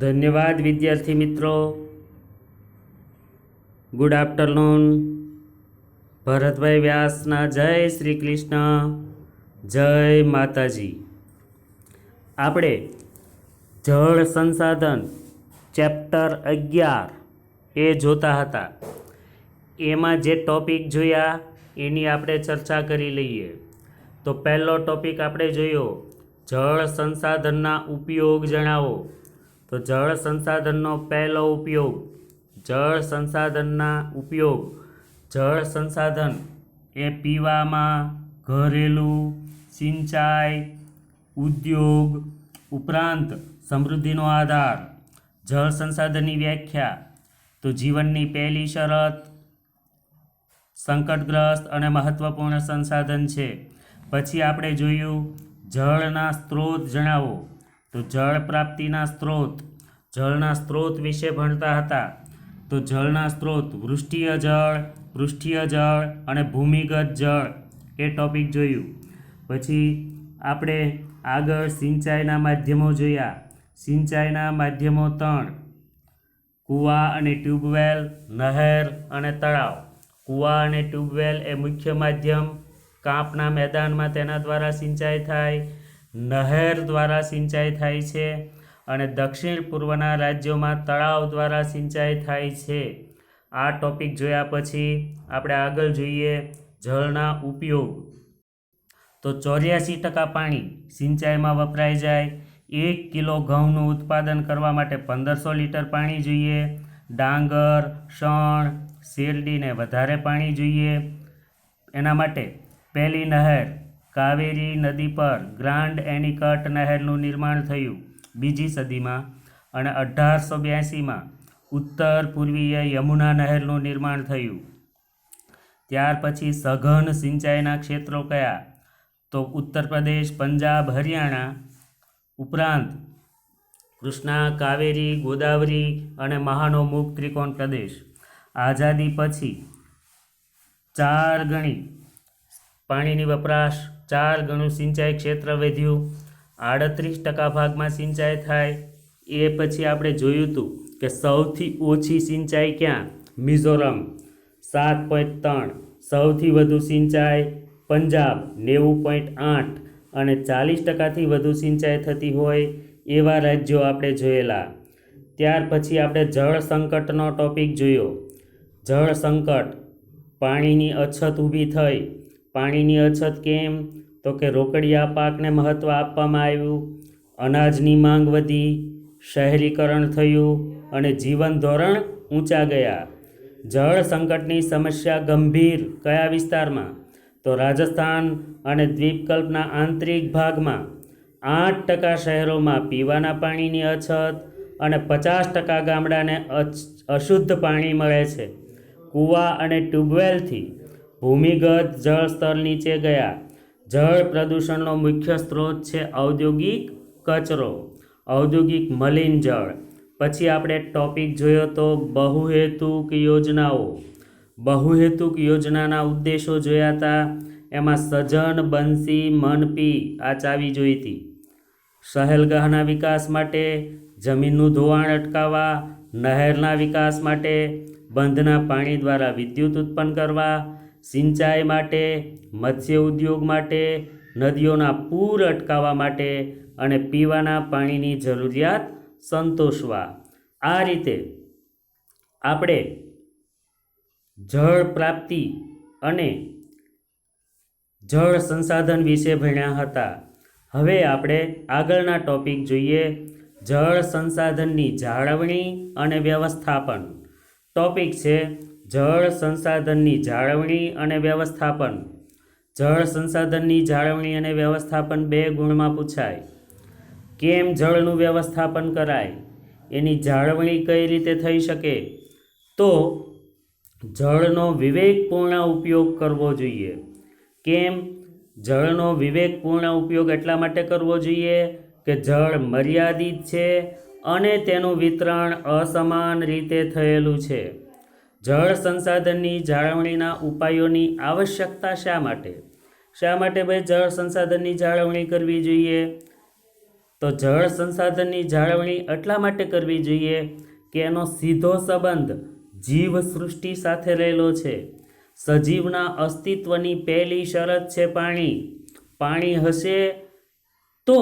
ધન્યવાદ વિદ્યાર્થી મિત્રો. ગુડ આફ્ટરનૂન ભરતભાઈ વ્યાસના જય શ્રી કૃષ્ણ. જય માતાજી. આપણે જળ સંસાધન ચેપ્ટર અગિયાર એ જોતા હતા. એમાં જે ટોપિક જોયા, એની આપણે ચર્ચા કરી લઈએ. તો પહેલો ટોપિક આપણે જોયો, જળ સંસાધનના ઉપયોગ જણાવો. તો જળ સંસાધનનો પહેલો ઉપયોગ, જળ સંસાધનના ઉપયોગ, જળ સંસાધન એ પીવામાં ઘરેલું સિંચાઈ, ઉદ્યોગ ઉપરાંત સમૃદ્ધિનો આધાર. જળ સંસાધનની વ્યાખ્યા, તો જીવનની પહેલી શરત સંકટગ્રસ્ત અને મહત્વપૂર્ણ સંસાધન છે. પછી આપણે જોયું જળના સ્ત્રોત જણાવો. તો જળ પ્રાપ્તિના સ્ત્રોત, જળના સ્ત્રોત વિશે ભણતા હતા. તો જળના સ્ત્રોત વૃષ્ટિય જળ, પૃષ્ઠીય જળ અને ભૂમિગત જળ એ ટોપિક જોયું. પછી આપણે આગળ સિંચાઈના માધ્યમો જોયા. સિંચાઈના માધ્યમો ત્રણ. કૂવા અને ટ્યુબવેલ, નહેર અને તળાવ. કૂવા અને ટ્યુબવેલ એ મુખ્ય માધ્યમ. કાંપના મેદાનમાં તેના દ્વારા સિંચાઈ થાય. નહેર દ્વારા સિંચાઈ થાય છે અને દક્ષિણ પૂર્વના રાજ્યોમાં તળાવ દ્વારા સિંચાઈ થાય છે. આ ટોપિક જોયા પછી આપણે આગળ જોઈએ જળના ઉપયોગ. તો ચોર્યાસી ટકા પાણી સિંચાઈમાં વપરાઈ જાય. એક કિલો ઘઉંનું ઉત્પાદન કરવા માટે પંદરસો લીટર પાણી જોઈએ. ડાંગર, શણ, શેરડીને વધારે પાણી જોઈએ. એના માટે પહેલી નહેર કાવેરી નદી પર ગ્રાન્ડ એનિકટ નહેરનું નિર્માણ થયું બીજી સદીમાં અને અઢારસો બ્યાસીમાં ઉત્તર પૂર્વીય યમુના નહેરનું નિર્માણ થયું. ત્યાર પછી સઘન સિંચાઈના ક્ષેત્રો કયા? તો ઉત્તર પ્રદેશ, પંજાબ, હરિયાણા ઉપરાંત કૃષ્ણા, કાવેરી, ગોદાવરી અને મહાનોમુખ ત્રિકોણ પ્રદેશ. આઝાદી પછી ચાર ગણી પાણીની વપરાશ ચાર ગણું સિંચાઈ ક્ષેત્ર વધ્યું. આડત્રીસ ટકા ભાગમાં સિંચાઈ થાય. એ પછી આપણે જોયું હતું કે સૌથી ઓછી સિંચાઈ ક્યાં? મિઝોરમ. સાત પોઈન્ટ ત્રણ. સૌથી વધુ સિંચાઈ પંજાબ નેવું પોઈન્ટ આઠ. અને ચાલીસ ટકાથી વધુ સિંચાઈ થતી હોય એવા રાજ્યો આપણે જોયેલા. ત્યાર પછી આપણે જળ સંકટનો ટોપિક જોયો. જળ સંકટ, પાણીની અછત ઊભી થઈ. પાણીની અછત કેમ? તો કે રોકડિયા પાકને મહત્ત્વ આપવામાં આવ્યું. અનાજની માંગ વધી, શહેરીકરણ થયું અને જીવન ધોરણ ઊંચા ગયા. જળ સંકટની સમસ્યા ગંભીર કયા વિસ્તારમાં? તો રાજસ્થાન અને દ્વીપકલ્પના આંતરિક ભાગમાં આઠ ટકા શહેરોમાં પીવાના પાણીની અછત અને પચાસ ટકા ગામડાને અશુદ્ધ પાણી મળે છે. કૂવા અને ટ્યુબવેલથી ભૂમિગત જળ સ્તર નીચે ગયા. જળ પ્રદૂષણનો મુખ્ય સ્ત્રોત છે ઔદ્યોગિક કચરો, ઔદ્યોગિક મલિન જળ. પછી આપણે ટોપિક જોયો તો બહુહેતુક યોજનાઓ. બહુહેતુક યોજનાના ઉદ્દેશો જોયા હતા એમાં સજન બંસી, મનપી આ ચાવી જોઈ હતી સહેલગાહના વિકાસ માટે, જમીનનું ધોવાણ અટકાવવા, નહેરના વિકાસ માટે, બંધના પાણી દ્વારા વિદ્યુત ઉત્પન્ન કરવા સિંચાઈ માટે, મત્સ્ય ઉદ્યોગ માટે, નદીઓના પૂર અટકાવવા માટે અને પીવાના પાણીની જરૂરિયાત સંતોષવા. આ રીતે આપણે જળ પ્રાપ્તિ અને જળ સંસાધન વિશે ભણ્યા હતા. હવે આપણે આગળના ટોપિક જોઈએ, જળ સંસાધનની જાળવણી અને વ્યવસ્થાપન. ટોપિક છે જળ સંસાધનની જાળવણી અને વ્યવસ્થાપન. જળ સંસાધનની જાળવણી અને વ્યવસ્થાપન બે ગુણમાં પૂછાય. કેમ જળનું વ્યવસ્થાપન કરાય? એની જાળવણી કઈ રીતે થઈ શકે? તો જળનો વિવેકપૂર્ણ ઉપયોગ કરવો જોઈએ. કેમ? જળનો વિવેકપૂર્ણ ઉપયોગ એટલા માટે કરવો જોઈએ કે જળ મર્યાદિત છે અને તેનું વિતરણ અસમાન રીતે થયેલું છે. જળ સંસાધનની જાળવણીના ઉપાયોની આવશ્યકતા શા માટે? શા માટે ભાઈ જળ સંસાધનની જાળવણી કરવી જોઈએ? તો જળ સંસાધનની જાળવણી એટલા માટે કરવી જોઈએ કે એનો સીધો સંબંધ જીવ સૃષ્ટિ સાથે રહેલો છે. સજીવના અસ્તિત્વની પહેલી શરત છે પાણી. પાણી હશે તો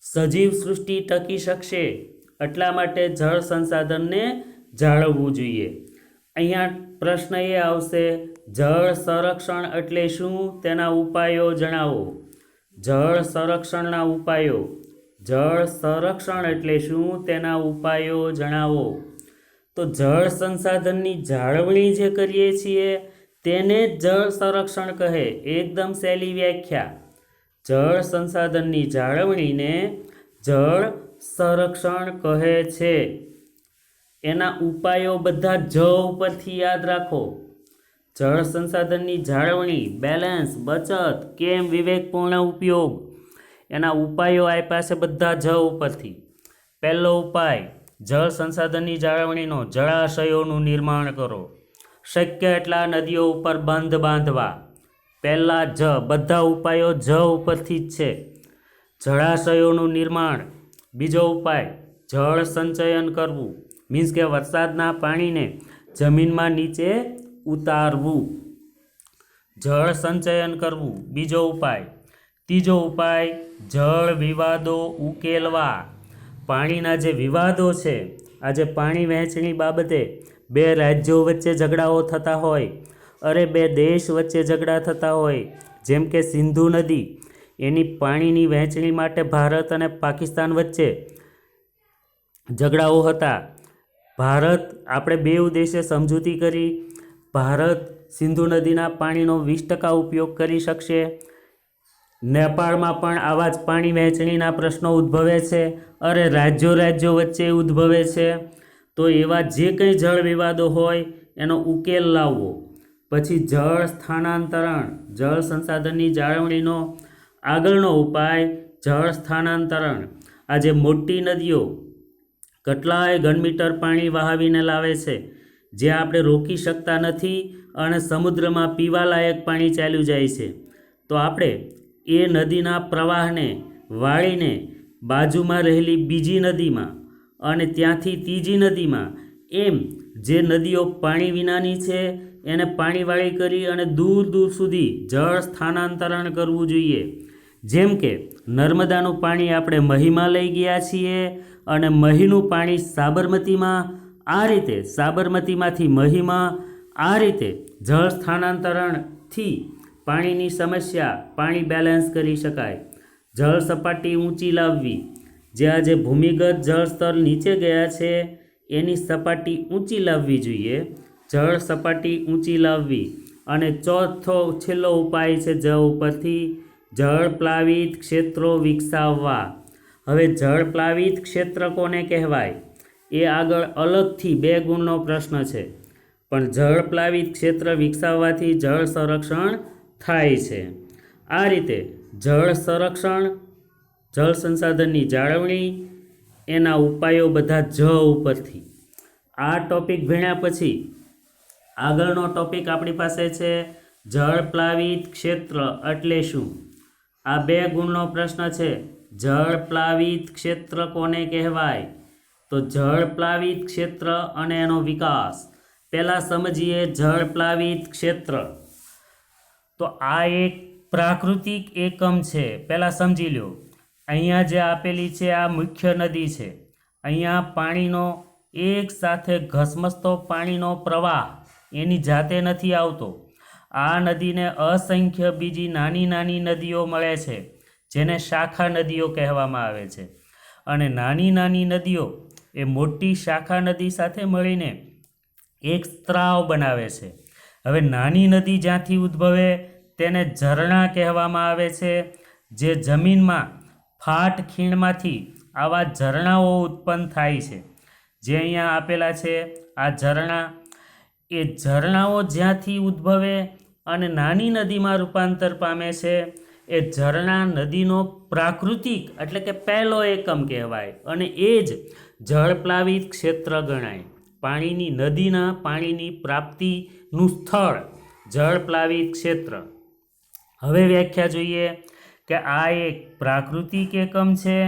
સજીવ સૃષ્ટિ ટકી શકશે. એટલા માટે જળ સંસાધનને જાળવવું જોઈએ. અહીંયા પ્રશ્ન એ આવશે, જળ સંરક્ષણ એટલે શું? તેના ઉપાયો જણાવો. જળ સંરક્ષણના ઉપાયો. જળ સંરક્ષણ એટલે શું? તેના ઉપાયો જણાવો. તો જળ સંસાધનની જાળવણી જે કરીએ છીએ, તેને જળ સંરક્ષણ કહે. એકદમ સહેલી વ્યાખ્યા. જળ સંસાધનની જાળવણીને જળ સંરક્ષણ કહે છે. એના ઉપાયો બધા જ ઉપરથી યાદ રાખો. જળ સંસાધનની જાળવણી બેલેન્સ બચત, કેમ વિવેકપૂર્ણ ઉપયોગ, એના ઉપાયો આપ્યા છે બધા જ ઉપરથી. પહેલો ઉપાય, જળ સંસાધનની જાળવણીનો જળાશયોનું નિર્માણ કરો. શક્ય એટલા નદીઓ ઉપર બંધ બાંધવા. પહેલાં જ બધા ઉપાયો જ ઉપરથી જ છે. જળાશયોનું નિર્માણ. બીજો ઉપાય, જળ સંચયન કરવું. મીન્સ કે વરસાદના પાણીને જમીનમાં નીચે ઉતારવું. જળ સંચયન કરવું. બીજો ઉપાય. ત્રીજો ઉપાય, જળ વિવાદો ઉકેલવા. પાણીના જે વિવાદો છે, આજે પાણી વહેંચણી બાબતે બે રાજ્યો વચ્ચે ઝઘડાઓ થતા હોય. અરે, બે દેશ વચ્ચે ઝઘડા થતા હોય. જેમ કે સિંધુ નદી, એની પાણીની વહેંચણી માટે ભારત અને પાકિસ્તાન વચ્ચે ઝઘડાઓ હતા. ભારત, આપણે બે દેશે સમજૂતી કરી. ભારત સિંધુ નદીના પાણીનો વીસ ટકા ઉપયોગ કરી શકશે. નેપાળમાં પણ આવા જ પાણી વહેંચણીના પ્રશ્નો ઉદ્ભવે છે અરે રાજ્યો રાજ્યો વચ્ચે ઉદ્ભવે છે. તો એવા જે કંઈ જળ વિવાદો હોય, એનો ઉકેલ લાવવો. પછી જળ સ્થાનાંતરણ, જળ સંસાધનની જાળવણીનો આગળનો ઉપાય જળ સ્થાનાંતરણ. આજે મોટી નદીઓ કેટલાય ઘન મીટર પાણી વહાવીને લાવે છે, જે આપણે રોકી શકતા નથી અને સમુદ્રમાં પીવાલાયક પાણી ચાલ્યું જાય છે. તો આપણે એ નદીના પ્રવાહને વાળીને બાજુમાં રહેલી બીજી નદીમાં અને ત્યાંથી ત્રીજી નદીમાં એમ જે નદીઓ પાણી વિનાની છે, એને પાણીવાળી કરી અને દૂર દૂર સુધી જળ સ્થાનાંતરણ કરવું જોઈએ. જેમ કે નર્મદાનું પાણી આપણે મહીમાં લઈ ગયા છીએ અને મહીનું પાણી સાબરમતીમાં, આ રીતે સાબરમતીમાંથી મહીમાં, આ રીતે જળ સ્થાનાંતરણથી પાણીની સમસ્યા, પાણી બેલેન્સ કરી શકાય. જળ સપાટી ઊંચી લાવવી. જે આજે ભૂમિગત જળ સ્તર નીચે ગયા છે, એની સપાટી ઊંચી લાવવી જોઈએ. જળ સપાટી ઊંચી લાવવી અને ચોથો છેલ્લો ઉપાય છે જ ઉપરથી જળ પ્લાવિત ક્ષેત્રો વિકસાવવા. હવે જળપ્લાવિત ક્ષેત્ર કોને કહેવાય? એ આગળ અલગથી બે ગુણનો પ્રશ્ન છે. પણ જળપ્લાવિત ક્ષેત્ર વિકસાવવાથી જળ સંરક્ષણ થાય છે. આ રીતે જળ સંરક્ષણ, જળ સંસાધનની જાળવણી, એના ઉપાયો બધા જ ઉપરથી. આ ટોપિક ભણ્યા પછી આગળનો ટોપિક આપણી પાસે છે જળ પ્લાવિત ક્ષેત્ર એટલે શું? આ બે ગુણનો પ્રશ્ન છે. જળ પ્લાવિત ક્ષેત્ર કોને કહેવાય? તો જળ પ્લાવિત ક્ષેત્ર અને એનો વિકાસ. પહેલાં સમજીએ જળ પ્લાવિત ક્ષેત્ર. તો આ એક પ્રાકૃતિક એકમ છે. પહેલાં સમજી લો અહીંયા જે આપેલી છે આ મુખ્ય નદી છે. અહીંયા પાણીનો એક સાથે ઘસમસતો પાણીનો પ્રવાહ એની જાતે નથી આવતો. આ નદીને અસંખ્ય બીજી નાની નાની નદીઓ મળે છે, જેને શાખા નદીઓ કહેવામાં આવે છે. અને નાની નાની નદીઓ એ મોટી શાખા નદી સાથે મળીને એક સ્ત્રાવ બનાવે છે. હવે નાની નદી જ્યાંથી ઉદ્ભવે તેને ઝરણા કહેવામાં આવે છે, જે જમીનમાં ફાટ ખીણમાંથી આવા ઝરણાઓ ઉત્પન્ન થાય છે. જે અહીંયા આપેલા છે, આ ઝરણા એ ઝરણાઓ જ્યાંથી ઉદ્ભવે અને નાની નદીમાં રૂપાંતર પામે છે, એ ઝરણા નદીનો પ્રાકૃતિક એટલે કે પહેલો એકમ કહેવાય અને એ જ જળપ્લાવિત ક્ષેત્ર ગણાય. પાણીની નદીના પાણીની પ્રાપ્તિનું સ્થળ જળપ્લાવિત ક્ષેત્ર. હવે વ્યાખ્યા જોઈએ કે આ એક પ્રાકૃતિક એકમ છે,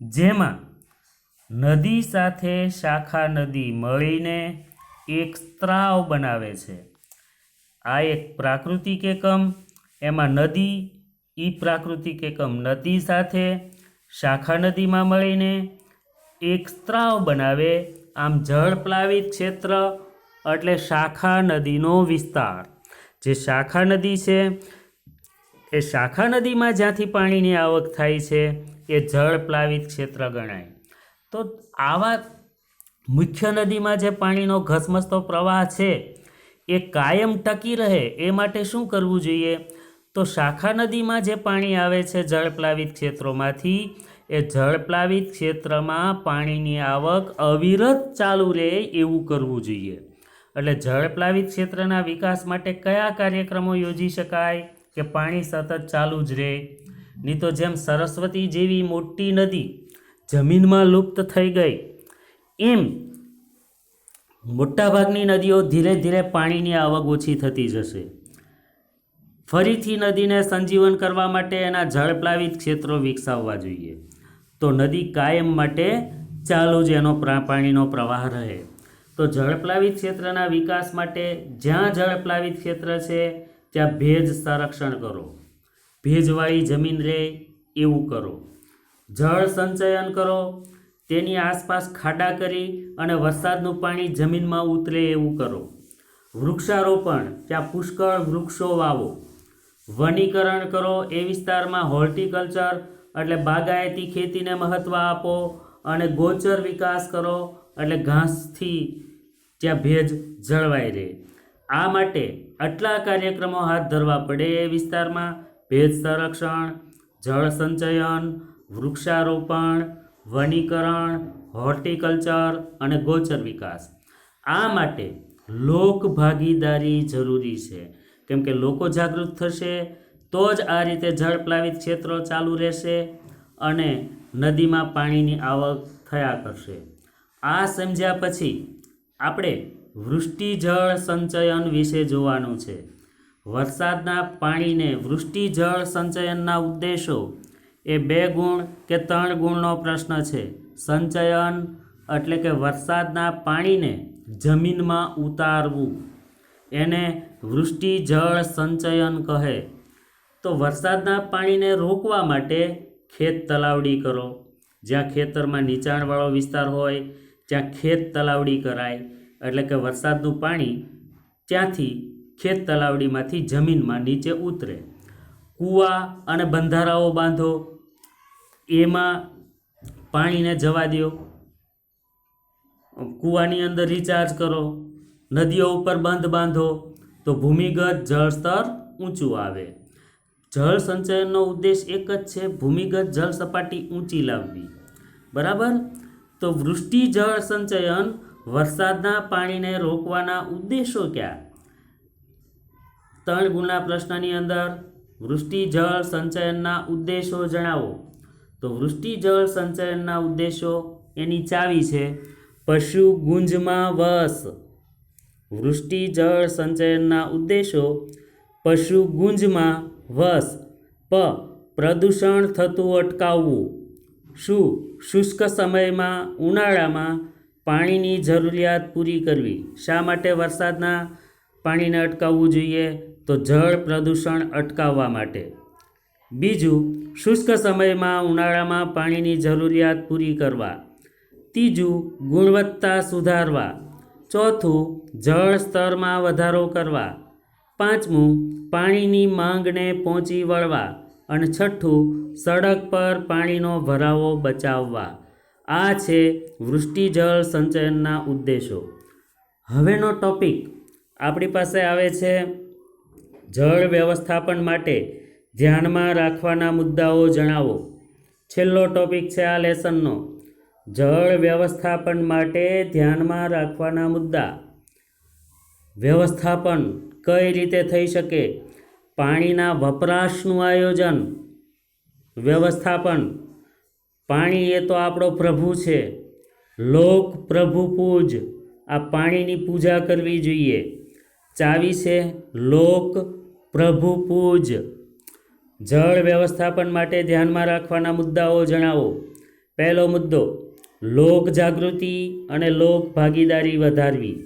જેમાં નદી સાથે શાખા નદી મળીને એક સ્ત્રાવ બનાવે છે. આ એક પ્રાકૃતિક એકમ, એમાં નદી એ પ્રાકૃતિક એકમ નદી સાથે શાખા નદીમાં મળીને એક સ્ત્રાવ બનાવે. આમ જળ પ્લાવિત ક્ષેત્ર એટલે શાખા નદીનો વિસ્તાર. જે શાખા નદી છે, એ શાખા નદીમાં જ્યાંથી પાણીની આવક થાય છે, એ જળ પ્લાવિત ક્ષેત્ર ગણાય. તો આવા મુખ્ય નદીમાં જે પાણીનો ઘસમસતો પ્રવાહ છે, એ કાયમ ટકી રહે, એ માટે શું કરવું જોઈએ? તો શાખા નદીમાં જે પાણી આવે છે જળપ્લાવિત ક્ષેત્રોમાંથી, એ જળપ્લાવિત ક્ષેત્રમાં પાણીની આવક અવિરત ચાલુ રહે એવું કરવું જોઈએ. એટલે જળપ્લાવિત ક્ષેત્રના વિકાસ માટે કયા કાર્યક્રમો યોજી શકાય કે પાણી સતત ચાલુ જ રહે? નહીં તો જેમ સરસ્વતી જેવી મોટી નદી જમીનમાં લુપ્ત થઈ ગઈ એમ. મોટાભાગની નદીઓ ધીરે ધીરે પાણીની આવક ઓછી થતી જશે. ફરીથી નદીને સંજીવન કરવા માટે એના જળપ્લાવિત ક્ષેત્રો વિકસાવવા જોઈએ. તો નદી કાયમ માટે ચાલુ જ એનો પાણીનો પ્રવાહ રહે. તો જળપ્લાવિત ક્ષેત્રના વિકાસ માટે જ્યાં જળપ્લાવિત ક્ષેત્ર છે, ત્યાં ભેજ સંરક્ષણ કરો. ભેજવાળી જમીન રહે એવું કરો. જળ સંચયન કરો. તેની આસપાસ ખાડા કરી અને વરસાદનું પાણી જમીનમાં ઉતરે એવું કરો. વૃક્ષારોપણ ત્યાં પુષ્કળ વૃક્ષો વાવો. વનીકરણ કરો એ વિસ્તારમાં હોર્ટિકલ્ચર એટલે બાગાયતી ખેતીને મહત્ત્વ આપો અને ગોચર વિકાસ કરો એટલે ઘાસથી ત્યાં ભેજ જળવાઈ રહે. આ માટે આટલા કાર્યક્રમો હાથ ધરવા પડે એ વિસ્તારમાં ભેજ સંરક્ષણ, જળ સંચયન, વૃક્ષારોપણ વનીકરણ, હોર્ટિકલ્ચર અને ગોચર વિકાસ. આ માટે લોક ભાગીદારી જરૂરી છે. કેમ કે લોકો જાગૃત થશે, તો જ આ રીતે જળપ્લાવિત ક્ષેત્રો ચાલુ રહેશે અને નદીમાં પાણીની આવક થયા કરશે. આ સમજ્યા પછી આપણે વૃષ્ટિ જળ સંચયન વિશે જોવાનું છે. વરસાદના પાણીને વૃષ્ટિ જળ સંચયનના ઉદ્દેશો એ બે ગુણ કે ત્રણ ગુણનો પ્રશ્ન છે. સંચયન એટલે કે વરસાદના પાણીને જમીનમાં ઉતારવું. એને વૃષ્ટિ જળ સંચયન કહે. તો વરસાદના પાણીને રોકવા માટે ખેત તલાવડી કરો. જ્યાં ખેતરમાં નીચાણવાળો વિસ્તાર હોય, ત્યાં ખેત તલાવડી કરાય. એટલે કે વરસાદનું પાણી ત્યાંથી ખેત તલાવડીમાંથી જમીનમાં નીચે ઉતરે. કૂવા અને બંધારાઓ બાંધો, એમાં પાણીને જવા દો. કૂવાની અંદર રિચાર્જ કરો. નદીઓ ઉપર બંધ બાંધો તો ભૂમિગત જળસ્તર ઊંચું આવે. જળ સંચયનનો ઉદ્દેશ એક જ છે, ભૂમિગત જળ સપાટી ઊંચી લાવવી. બરાબર? તો વૃષ્ટિ જળ સંચયન વરસાદના પાણીને રોકવાના ઉદ્દેશો ક્યાં? ત્રણ ગુણના પ્રશ્નની અંદર વૃષ્ટિ જળ સંચયનના ઉદ્દેશો જણાવો. તો વૃષ્ટિ જળ સંચયનના ઉદ્દેશો એની ચાવી છે. પશુ ગુંજમાં વસ. વૃષ્ટિ જળ સંચયનના ઉદ્દેશો પશુ ગુંજમાં વસ. પ. પ્રદૂષણ થતું અટકાવવું. શું શુષ્ક સમયમાં ઉનાળામાં પાણીની જરૂરિયાત પૂરી કરવી. શા માટે વરસાદના પાણીને અટકાવવું જોઈએ? તો જળ પ્રદૂષણ અટકાવવા માટે. બીજું, શુષ્ક સમયમાં ઉનાળામાં પાણીની જરૂરિયાત પૂરી કરવા. ત્રીજું, ગુણવત્તા સુધારવા. ચોથું, જળ સ્તરમાં વધારો કરવા. પાંચમું, પાણીની માંગને પહોંચી વળવા. અને છઠ્ઠું, સડક પર પાણીનો ભરાવો બચાવવા. આ છે વૃષ્ટિ જળ સંચયનના ઉદ્દેશો. હવેનો ટોપિક આપણી પાસે આવે છે જળ વ્યવસ્થાપન માટે ધ્યાનમાં રાખવાના મુદ્દાઓ જણાવો. છેલ્લો ટોપિક છે આ લેસનનો. જળ વ્યવસ્થાપન માટે ધ્યાનમાં રાખવાના મુદ્દા. વ્યવસ્થાપન કઈ રીતે થઈ શકે? પાણીના વપરાશનું આયોજન. વ્યવસ્થાપન. પાણી એ તો આપણો પ્રભુ છે. લોક પ્રભુ પૂજ. આ પાણીની પૂજા કરવી જોઈએ. ચાવી છે, લોક પ્રભુ પૂજ. જળ વ્યવસ્થાપન માટે ધ્યાનમાં રાખવાના મુદ્દાઓ જણાવો. પહેલો મુદ્દો, લોક જાગૃતિ અને લોક ભાગીદારી વધારવી.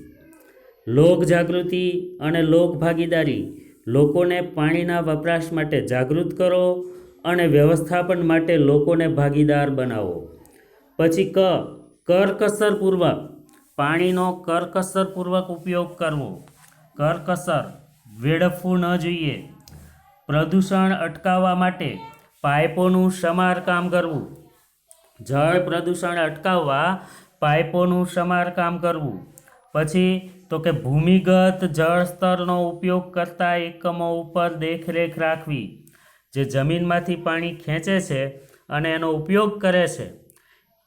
લોક જાગૃતિ અને લોક ભાગીદારી લોકોને પાણીના વપરાશ માટે જાગૃત કરો અને વ્યવસ્થાપન માટે લોકોને ભાગીદાર બનાવો. પછી ક, કરકસરપૂર્વક. પાણીનો કરકસરપૂર્વક ઉપયોગ કરવો. કરકસર. વેડફવું ન જોઈએ. પ્રદૂષણ અટકાવવા માટે પાઇપોનું સમારકામ કરવું. જળ પ્રદૂષણ અટકાવવા પાઇપોનું સમારકામ કરવું. પછી તો કે ભૂમિગત જળ સ્તરનો ઉપયોગ કરતા એકમો ઉપર દેખરેખ રાખવી, જે જમીનમાંથી પાણી ખેંચે છે અને એનો ઉપયોગ કરે છે.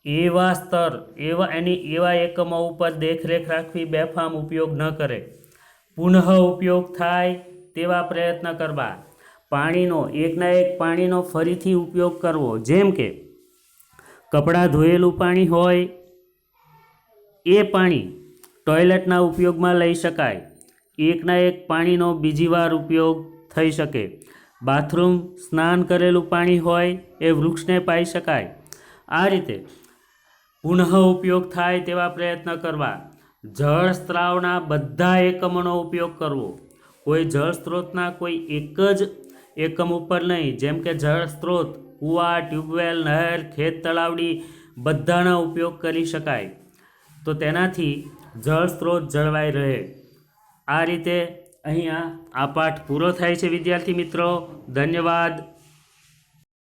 એવા સ્તર, એવા એની એવા એકમો ઉપર દેખરેખ રાખવી બેફામ ઉપયોગ ન કરે. પુનઃ ઉપયોગ થાય તેવા પ્રયત્ન કરવા. પાણીનો, એકના એક પાણીનો ફરીથી ઉપયોગ કરવો. જેમ કે, કપડાં ધોયેલું પાણી હોય, એ પાણી ટોયલેટના ઉપયોગમાં લઈ શકાય. એકના એક પાણીનો બીજી વાર ઉપયોગ થઈ શકે. બાથરૂમ સ્નાન કરેલું પાણી હોય, એ વૃક્ષને પાઈ શકાય. આ રીતે પુનઃ ઉપયોગ થાય તેવા પ્રયત્ન કરવા. જળ સ્ત્રાવના બધા એકમોનો ઉપયોગ કરવો. કોઈ જળ સ્ત્રોતના કોઈ એક જ એકમ ઉપર નહીં. જેમ કે જળ સ્ત્રોત, કૂવા, ટ્યુબવેલ, નહેર, ખેત તળાવડી બધાના ઉપયોગ કરી શકાય. તો તેનાથી જળ સ્ત્રોત જળવાઈ રહે. આ રીતે અહીંયા આ પાઠ પૂરો થાય છે, વિદ્યાર્થી મિત્રો. ધન્યવાદ.